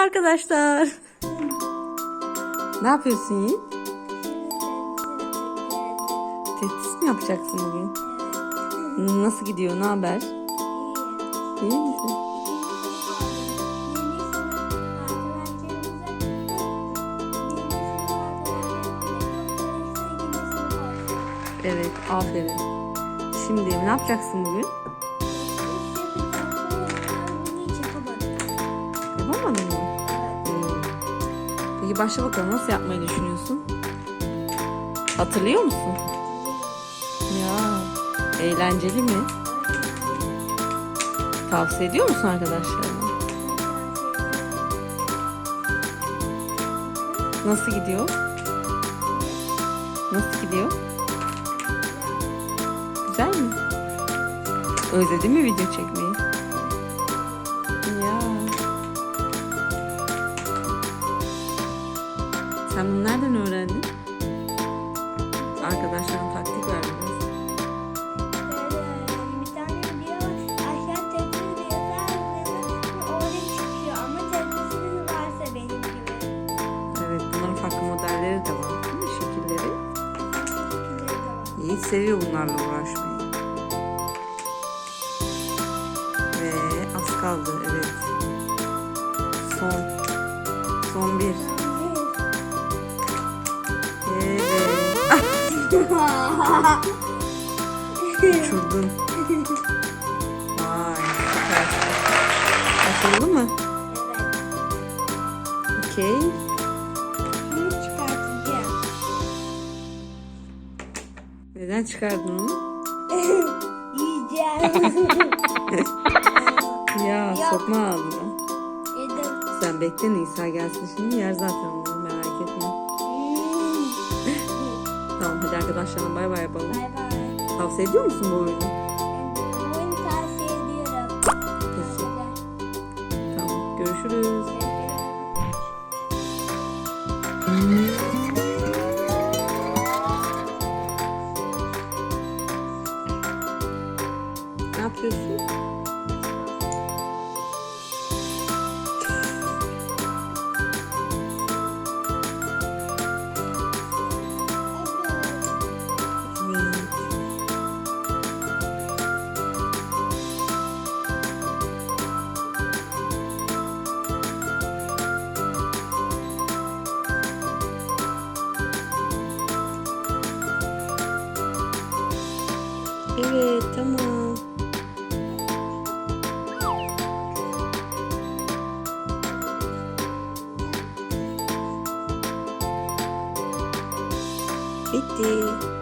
arkadaşlar. Ne yapıyorsun Yiğit? Tesis mi yapacaksın bugün? Nasıl gidiyor? Ne haber? İyi misin? Evet, aferin. Şimdi ne yapacaksın bugün? Yapamadın mı? Peki başla bakalım nasıl yapmayı düşünüyorsun? Hatırlıyor musun? Ya, eğlenceli mi? Tavsiye ediyor musun arkadaşlarına? Nasıl gidiyor? Nasıl gidiyor? Güzel mi? Özledin mi video çekmeyi? Sen bunu nereden öğrendin? Arkadaşlarına taktik ver biraz. Bir tane video aşağı tepsi diyor. Orada çıkıyor ama tepsiniz varsa benim gibi. Evet bunların farklı modelleri de var değil mi? Şekilleri. Yiğit seviyor bunlarla uğraşmayı. Ve az kaldı evet. Son. Son bir. Uçurdun. Vay süper. Başarılı mı? Evet. Okey. Bunu çıkartacağım. Neden çıkardın onu? Yiyeceğim. Ya Yok. sokma ağzına. Sen bekle Nisa gelsin şimdi yer zaten bunu arkadaşlarına bay bay yapalım. Bay bay. Tavsiye ediyor musun bu oyunu? Bunu tavsiye ediyorum. Peki. Tamam görüşürüz. Ne yapıyorsun? Evet tamam. Bitti.